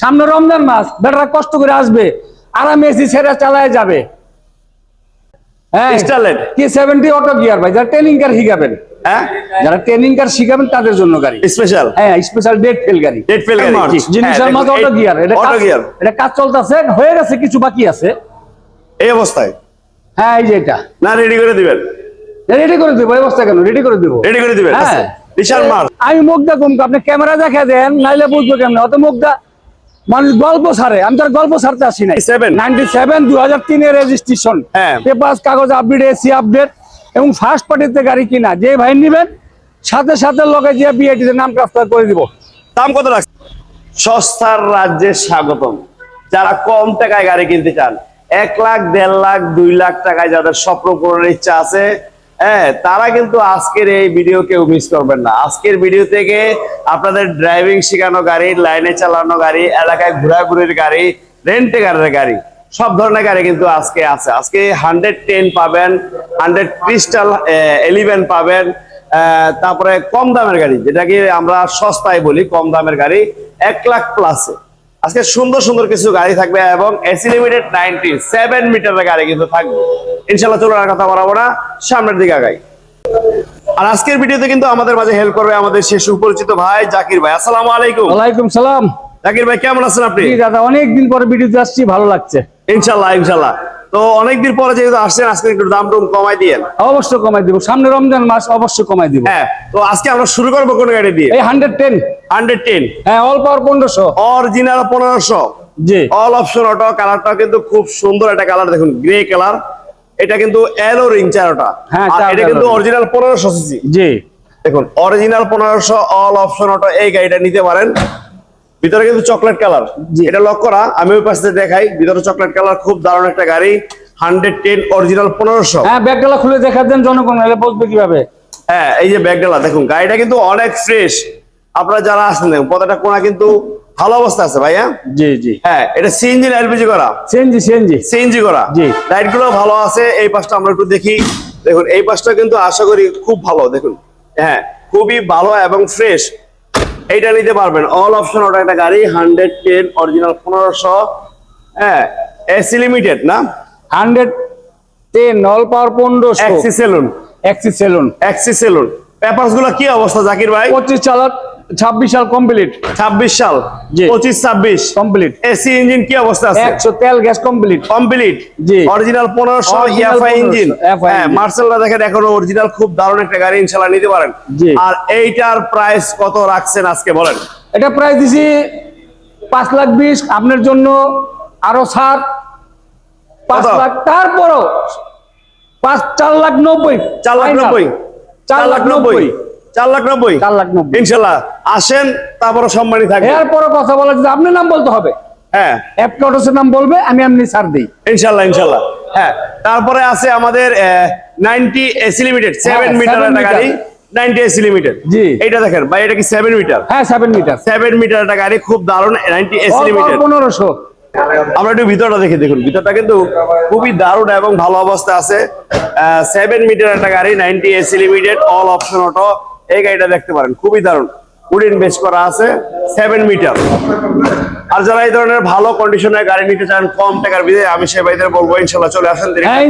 সামনে রমজান মাস বেটারা কষ্ট করে আসবে। আরামে এসি ছেড়ে চালায় যাবে। হ্যাঁ। Starlet। কি সেভেন্টি অটো গিয়ার ভাই যারা ট্রেনিং কার শিখাবেন। হ্যাঁ? যারা ট্রেনিং কার শিখাবেন তাদের জন্য গাড়ি। স্পেশাল হ্যাঁ স্পেশাল ডেট ফেল গাড়ি। Dead fail গাড়ি। জিনিসের হ্যাঁ, দেখুন, অটো গিয়ার এটা auto কাজ- এটা কাজ চলতেছে হয়ে গেছে কিছু বাকি আছে। এই অবস্থায়? হ্যাঁ এই যে এটা। না রেডি করে দিবেন? রেডি করে দেবো এই অবস্থা কেন? রেডি করে দেবো। রেডি করে দিবেন? হ্যাঁ। আচ্ছা, বিশাল মাল। আমি মুগ্ধা কমকে আপনি ক্যামেরা দেখা দেন নাইলে বুঝব কেমন? অত মুগ্ধা মানুষ গল্প ছাড়ে আমি তার গল্প ছাড়তে আসি নাই। নাইনটি সেভেন দু হাজার তিনের রেজিস্ট্রেশন হ্যাঁ। পেপার কাগজ আপডেট এসি আপডেট এবং ফার্স্ট পার্টিতে গাড়ি কিনা যে ভাই নিবেন সাথে সাথে লগে যে বিআইটিতে নাম ট্রান্সফার করে দিব। দাম কত রাখছে সস্তার রাজ্যে স্বাগতম। যারা কম টাকায় গাড়ি কিনতে চান এক লাখ দেড় লাখ দুই লাখ টাকায় যাদের স্বপ্ন পূরণের ইচ্ছা আছে হ্যাঁ তারা কিন্তু আজকের এই ভিডিও কেউ মিস করবেন না। আজকের ভিডিও থেকে আপনাদের ড্রাইভিং শেখানো গাড়ি লাইনে চালানো গাড়ি, এলাকায় ঘোরাঘুরির গাড়ি রেন্টে গাড়ির গাড়ি, সব ধরনের গাড়ি কিন্তু আজকে আছে। আজকে হান্ড্রেড টেন পাবেন হান্ড্রেড ক্রিস্টাল এলিভেন পাবেন তারপরে কম দামের গাড়ি, যেটাকে আমরা সস্তায় বলি, কম দামের গাড়ি, এক লাখ প্লাসে আজকে সুন্দর সুন্দর কিছু গাড়ি থাকবে এবং এসি লিমিটেড নাইনটি সেভেন মিটারের গাড়ি কিন্তু থাকবে। ইনশাল্লাহ চলুন আর কথা বলাবো না সামনের দিকে আগাই। আর আজকের ভিডিওতে কিন্তু আমাদের মাঝে হেল্প করবে আমাদের সে সুপরিচিত ভাই জাকির ভাই। আসসালামু আলাইকুম। ওয়ালাইকুম সালাম। জাকির ভাই কেমন আছেন আপনি? দাদা অনেকদিন পরে ভিডিওতে আসছি ভালো লাগছে। ইনশাল্লাহ ইনশাল্লাহ তো অনেকদিন পরে যেহেতু আসছেন আজকে একটু দাম টুম কমাই দিয়েন। অবশ্যই কমাই দিব। সামনে রমজান মাস অবশ্যই কমাই দিব। হ্যাঁ তো আজকে আমরা শুরু করব কোন গাড়ি দিয়ে? এই হান্ড্রেড টেন হান্ড্রেড টেন হ্যাঁ অল পাওয়ার পনেরোশো। অরিজিনাল পনেরোশো। জি। অল অপশন অটো কালারটা কিন্তু খুব সুন্দর একটা কালার দেখুন গ্রে কালার এটা কিন্তু এলো রিং চারোটা। হ্যাঁ, এটা কিন্তু অরিজিনাল পনেরোশো সিসি জি। দেখুন অরিজিনাল পনেরোশো অল অপশন অটো এই গাড়িটা নিতে পারেন। ভিতরে কিন্তু চকলেট কালার। এটা লক করা। আমি ওই পাশে দেখাই ভিতরে চকলেট কালার খুব দারুণ একটা গাড়ি। হান্ড্রেড টেন অরিজিনাল পনেরোশো। হ্যাঁ ব্যাগগুলো খুলে দেখা দেন জনগণ বুঝবে কীভাবে? হ্যাঁ এই যে ব্যাগডালা দেখুন গাড়িটা কিন্তু অনেক ফ্রেশ আপনারা যারা আসেন দেখুন পতাটা কোনা কিন্তু ভালো অবস্থা আছে ভাইয়া। জি জি। হ্যাঁ এটা সিএনজি এলপিজি করা। সিএনজি সিএনজি সিএনজি করা। জি। লাইটগুলো ভালো আছে এই পাশটা আমরা একটু দেখি। দেখুন এই পাশটা কিন্তু আশা করি খুব ভালো দেখুন। হ্যাঁ খুবই ভালো এবং ফ্রেশ এইটা নিতে পারবেন। অল অপশন ওটা একটা গাড়ি হান্ড্রেড টেন অরিজিনাল পনেরোশো। হ্যাঁ এসি লিমিটেড না? হান্ড্রেড টেন অল পাওয়ার পনেরোশো। Axio saloon Axio saloon Axio saloon পেপারসগুলো কি অবস্থা জাকির ভাই? পঁচিশ চালান। 26 সাল কমপ্লিট 26 সাল। 25 26 কমপ্লিট এসি ইঞ্জিন কি অবস্থা আছে? 100 তেল গ্যাস কমপ্লিট কমপ্লিট জি। অরিজিনাল 1500 এফআই ইঞ্জিন হ্যাঁ মার্সেলটা দেখেন এখন অরিজিনাল খুব দারুণ একটা গাড়ি ইনশাআল্লাহ নিতে পারেন। আর এইটার প্রাইস কত রাখছেন আজকে বলেন? এটা প্রাইস দিছি 5 লাখ 20 আপনার জন্য আরও ছাড়। 5 লাখ তারপরও 5 4 লাখ 90 4 লাখ 90 4 লাখ 90 চার লাখ নব্বই? চার লাখ নব্বই। ইনশাল্লাহ। আসেন তারপরে সম্মানী থাকবে এরপরে কথা বলা যদি আপনার নাম বলতে হবে? হ্যাঁ। অ্যাপ কটসের নাম বলবে আমি এমনি ছাড় দিই। ইনশাল্লাহ ইনশাল্লাহ। হ্যাঁ তারপরে আছে আমাদের নাইনটি এসি লিমিটেড সেভেন হ্যাঁ, মিটার একটা গাড়ি নাইনটি এসি লিমিটেড। জি। এইটা দেখেন ভাই এটা কি সেভেন মিটার হ্যাঁ সেভেন মিটার সেভেন মিটার একটা গাড়ি খুব দারুণ নাইনটি এসি লিমিটেড। পনেরোশো। আমরা একটু ভিতরটা দেখে দেখুন। ভিতরটা কিন্তু খুবই দারুণ এবং ভালো অবস্থা আছে। সেভেন মিটার একটা গাড়ি ninety AC limited all option auto এই গাড়িটা দেখতে পারেন খুবই দারুণ। উডিন বেস করা আছে সেভেন মিটার আর যারা এই ধরনের ভালো কন্ডিশনের গাড়ি নিতে চান কম টাকার বিধে আমি সে ভাইদের বলব ইনশাল্লাহ চলে আসেন হ্যাঁ।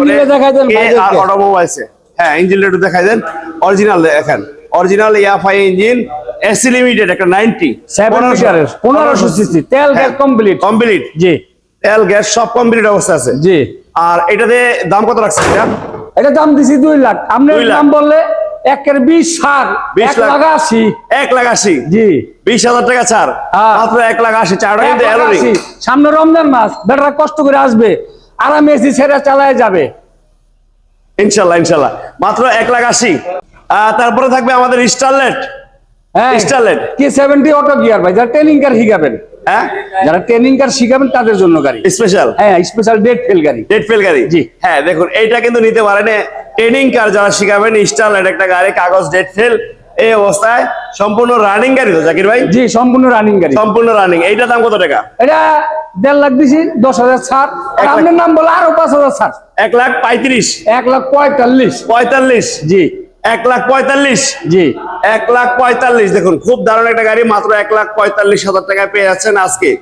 আর অটোমোবাইলসে হ্যাঁ ইঞ্জিনটা একটু দেখাই দেন। অরিজিনাল দেখেন। Original EFI engine AC limited একটা নাইনটি সেভেন পনেরোশো সিসি তেল গ্যাস কমপ্লিট কমপ্লিট জি। তেল গ্যাস সব কমপ্লিট অবস্থা আছে। জি। আর এটাতে দাম কত রাখছে এটা দাম দিছি দুই লাখ। আপনি। নাম বললে একের বিশ সার 20 এক লাখ। আশি। এক লাখ আশি? জি। বিশ হাজার টাকা ছাড়। হ্যাঁ। মাত্র এক লাখ আশি চারটা এক কিন্তু। সামনে রমজান মাস বেটারা কষ্ট করে আসবে। আরামে এসি ছেড়ে চালায় যাবে। ইনশাল্লাহ ইনশাল্লাহ। মাত্র এক লাখ আশি। তারপরে থাকবে আমাদের স্টারলেট হ্যাঁ। Starlet। কি সেভেন্টি অটো গিয়ার ভাই যারা ট্রেনিং কার শিখাবেন। হ্যাঁ? যারা ট্রেনিং কার শিখাবেন তাদের জন্য গাড়ি। স্পেশাল হ্যাঁ স্পেশাল ডেট ফেল গাড়ি। ডেট ফেল গাড়ি? জি। হ্যাঁ দেখুন এইটা কিন্তু নিতে পারেন ট্রেনিং কার যারা শিখাবেন স্টারলেট একটা গাড়ি কাগজ ডেট ফেল এই অবস্থায় সম্পূর্ণ রানিং গাড়ি তো জাকির ভাই? জি সম্পূর্ণ রানিং গাড়ি। সম্পূর্ণ রানিং এইটা দাম কত টাকা? এটা দেড় লাখ দিছি দশ হাজার ছাড়। আর আপনার নাম বলে আরও পাঁচ হাজার ছাড়। এক লাখ পঁয়ত্রিশ। এক লাখ পঁয়তাল্লিশ। পঁয়তাল্লিশ। জি। এক লাখ পঁয়তাল্লিশ। জি। এক লাখ পঁয়তাল্লিশ। দেখুন খুব দারুণ একটা গাড়ি মাত্র এক লাখ পঁয়তাল্লিশ হাজার টাকায় পেয়ে যাচ্ছেন আজকে।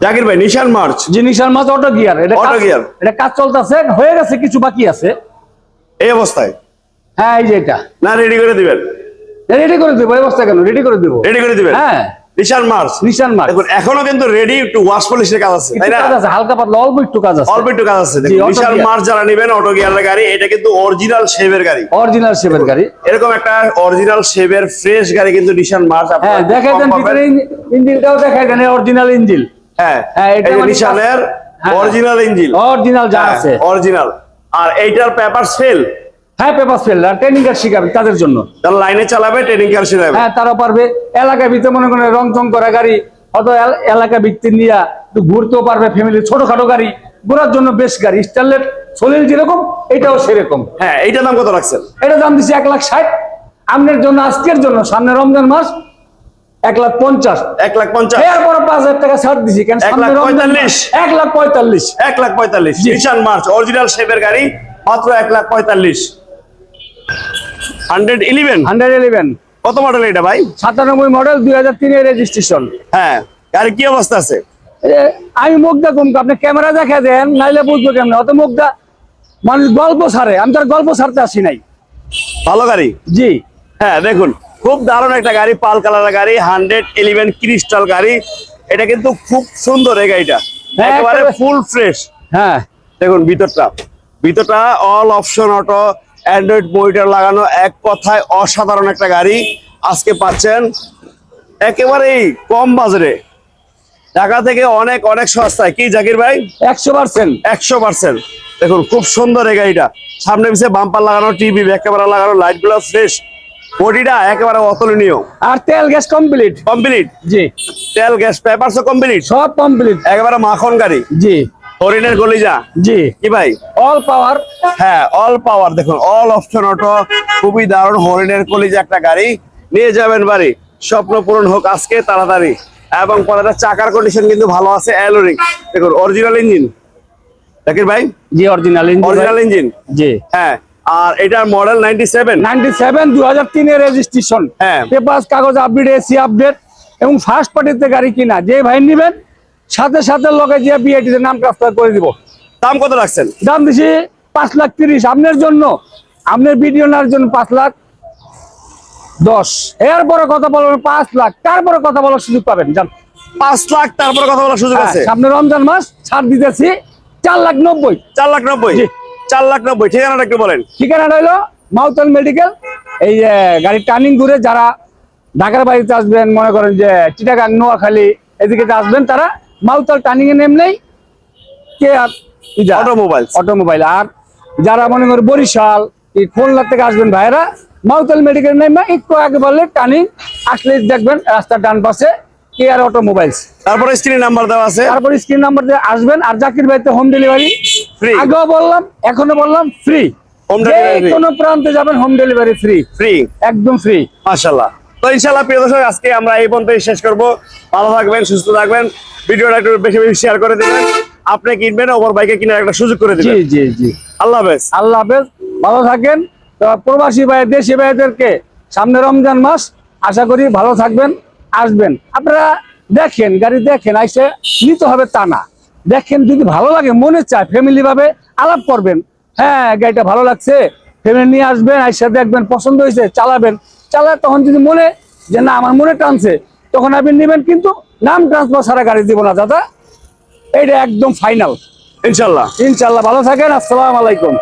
জাকির ভাই নিশান মার্চ। জিনিসের মাঝে অটো গিয়ার। এটা কাজ- gear। এটা কাজ চলতেছে হয়ে গেছে কিছু বাকি আছে। এই অবস্থায়? হ্যাঁ এই যে এটা। না রেডি করে দিবেন? রেডি করে দেবো এই অবস্থা কেন? রেডি করে দেবো? রেডি করে দিবেন? হ্যাঁ। নিশান মার্চ। নিশান মার্ক দেখুন এখনও কিন্তু রেডি একটু ওয়াশ পলিশের কাজ আছে তাই না? কাজ আছে হালকা পাতলা অল্প একটু কাজ আছে। অল্প একটু কাজ আছে জি, দেখুন auto নিশান gear। যারা নেবেন অটো গিয়ারের গাড়ি এটা কিন্তু অরিজিনাল শেভের গাড়ি। অরিজিনাল শেপের গাড়ি। এরকম একটা অরিজিনাল শেভের ফ্রেশ গাড়ি কিন্তু নিশান মার্চ হ্যাঁ দেখাই দেন ভিতরে ইঞ্জিনটাও দেখাই দেন অরিজিনাল ইঞ্জিন হ্যাঁ হ্যাঁ, এটা নিশানের হ্যাঁ। অরিজিনাল ইঞ্জিন অরিজিনাল যা আছে। অরিজিনাল আর এইটার পেপার সেল হ্যাঁ পেপার ফেল আর ট্রেনিং কার্ড শিখাবে তাদের জন্য। তার লাইনে চালাবে ট্রেনিং কার শিখাবে। হ্যাঁ তারা পারবে এলাকা ভিতরে মনে করেন রং চং করা গাড়ি এল- এলাকা ভিত্তি নিয়ে একটু ঘুরতেও পারবে ফ্যামিলি ছোটখাটো গাড়ি ঘোরার জন্য বেশ গাড়ি। স্টারলেট সলিল যেরকম এটাও সেরকম। হ্যাঁ এইটার দাম কত রাখছেন? এটা দাম দিচ্ছি এক লাখ ষাট। আপনার জন্য আজকের জন্য সামনে রমজান মাস এক লাখ পঞ্চাশ। এক লাখ পঞ্চাশ। এরপর পাঁচ হাজার টাকা ছাড় দিছি কেন এক লাখ পঁয়তাল্লিশ। এক লাখ পঁয়তাল্লিশ। এক লাখ পঁয়তাল্লিশ। মার্চ অরিজিনাল শেপের গাড়ি মাত্র এক লাখ পঁয়তাল্লিশ। Hundred eleven? Hundred eleven. কত মডেল এটা ভাই? সাতানব্বই মডেল দুই হাজার তিনের রেজিস্ট্রেশন হ্যাঁ গাড়ি কি অবস্থা আছে? আমি মুগ্ধা কমকে আপনি ক্যামেরা দেখা দেন নাইলে বুঝব কেমন। অত মুগ্ধা মানুষ গল্প ছাড়ে আমি তার গল্প ছাড়তে আসি নাই। ভালো গাড়ি? জি। হ্যাঁ দেখুন খুব দারুণ একটা গাড়ি পাল কালারের গাড়ি হান্ড্রেড ইলেভেন ক্রিস্টাল গাড়ি। এটা কিন্তু খুব সুন্দর এই গাড়িটা। হ্যাঁ, একেবারে- ফুল ফ্রেশ হ্যাঁ। দেখুন ভিতরটা। ভিতরটা all option auto android monitor লাগানো এক কথায় অসাধারণ একটা গাড়ি আজকে পাচ্ছেন একেবারেই কম বাজারে ঢাকা থেকে অনেক অনেক সস্তায়। কি জাকির ভাই? একশো পার্সেন্ট। একশো পার্সেন্ট। দেখুন খুব সুন্দর এই গাড়িটা। সামনে পিছিয়ে বাম্পার লাগানো টিভি ব্যাক ক্যামেরা লাগানো লাইটগুলো ফ্রেশ বডিটা একেবারে অতুলনীয়। আর তেল গ্যাস কমপ্লিট কমপ্লিট জি। তেল গ্যাস পেপারসও কমপ্লিট সব কমপ্লিট একেবারে মাখন গাড়ি। জি। হরিণের গলিজা জি। কি ভাই? অল পাওয়ার হ্যাঁ অল পাওয়ার দেখুন অল অপশন অটো খুবই দারুণ হরিণের কলিজা একটা গাড়ি। নিয়ে যাবেন বাড়ি। স্বপ্ন পূরণ হোক আজকে তাড়াতাড়ি। এবং পরের চাকার কন্ডিশন কিন্তু ভালো আছে অ্যালোরিং দেখুন অরিজিনাল ইঞ্জিন জাকির ভাই? জি অরিজিনাল ইঞ্জিন অরিজিনাল ইঞ্জিন জি। হ্যাঁ আর এটার model ninety seven ninety seven দু হাজার তিনের রেজিস্ট্রেশন হ্যাঁ। পেপার কাগজ আপডেট এসি আপডেট এবং ফার্স্ট পার্টিতে গাড়ি কিনা। যে ভাই নিবেন সাথে সাথে লগে যে বিআইটিতে নাম ট্রান্সফার করে দিব। দাম কত রাখছেন? দাম দিছি পাঁচ লাখ তিরিশ। আপনার জন্য আপনার ভিডিও নেওয়ার জন্য পাঁচ লাখ দশ। এরপরে কথা বলবেন পাঁচ লাখ। তারপরে কথা বলার সুযোগ পাবেন যান পাঁচ লাখ তারপরে কথা বলার সুযোগ হ্যাঁ, আছে সামনে রমজান মাস ছাড় দিতেছি চার লাখ নব্বই। চার লাখ নব্বই। চার লাখ নব্বই। ঠিকানাটা একটু বলেন। ঠিকানাটা হলো মাউতল মেডিকেল। এই যে গাড়ির টার্নিং ঘুরে যারা ঢাকার বাড়িতে আসবেন মনে করেন যে চিটাগাং নোয়াখালী এদিকে আসবেন তারা মাউতল টার্নিং এ নেমলেই কে আর Automobiles। অটোমোবাইল আর যারা মনে করেন বরিশাল এই খুলনা থেকে আসবেন ভাইরা মাউতল মেডিকেল নেমে একটু আগে বললে টার্নিং আসলে দেখবেন রাস্তার ডান পাশে কে আর অটোমোবাইলস তারপরে স্ক্রিন নাম্বার দেওয়া আছে। তারপর স্ক্রিন নাম্বার দিয়ে আসবেন আর জাকির ভাইতে হোম ডেলিভারি Free। আগেও বললাম এখনও বললাম ফ্রি delivery free। কোনো প্রান্তে যাবেন হোম ডেলিভারি ফ্রি ফ্রি একদম ফ্রি মাশাল্লাহ তো ইনশাল্লাহ প্রিয় দর্শক আজকে আমরা এই পর্যন্তই শেষ করব। ভালো থাকবেন সুস্থ থাকবেন। ভিডিওটা একটু বেশি বেশি শেয়ার করে দেবেন। আপনি কিনবেন ওপর বাইকে কিনার একটা সুযোগ করে জি দিবেন। জি জি আল্লাহ হাফেজ। আল্লাহ হাফেজ। ভালো থাকেন। তো প্রবাসী ভাই দেশি ভাইদেরকে সামনে রমজান মাস আশা করি ভালো থাকবেন আসবেন। আপনারা দেখেন গাড়ি দেখেন আইসে নিতে হবে তা না। দেখেন যদি ভালো লাগে মনে চায় ফ্যামিলি ভাবে আলাপ করবেন। হ্যাঁ গাড়িটা ভালো লাগছে ফ্যামিলি নিয়ে আসবেন আইসা দেখবেন পছন্দ হয়েছে চালাবেন। চালা তখন যদি মনে যে না আমার মনে টানছে তখন আপনি নেবেন কিন্তু নাম ট্রান্সফার সারা গাড়ি দিব না দাদা। এটা একদম ফাইনাল ইনশাল্লাহ। ইনশাল্লাহ ভালো থাকেন আসসালামু আলাইকুম।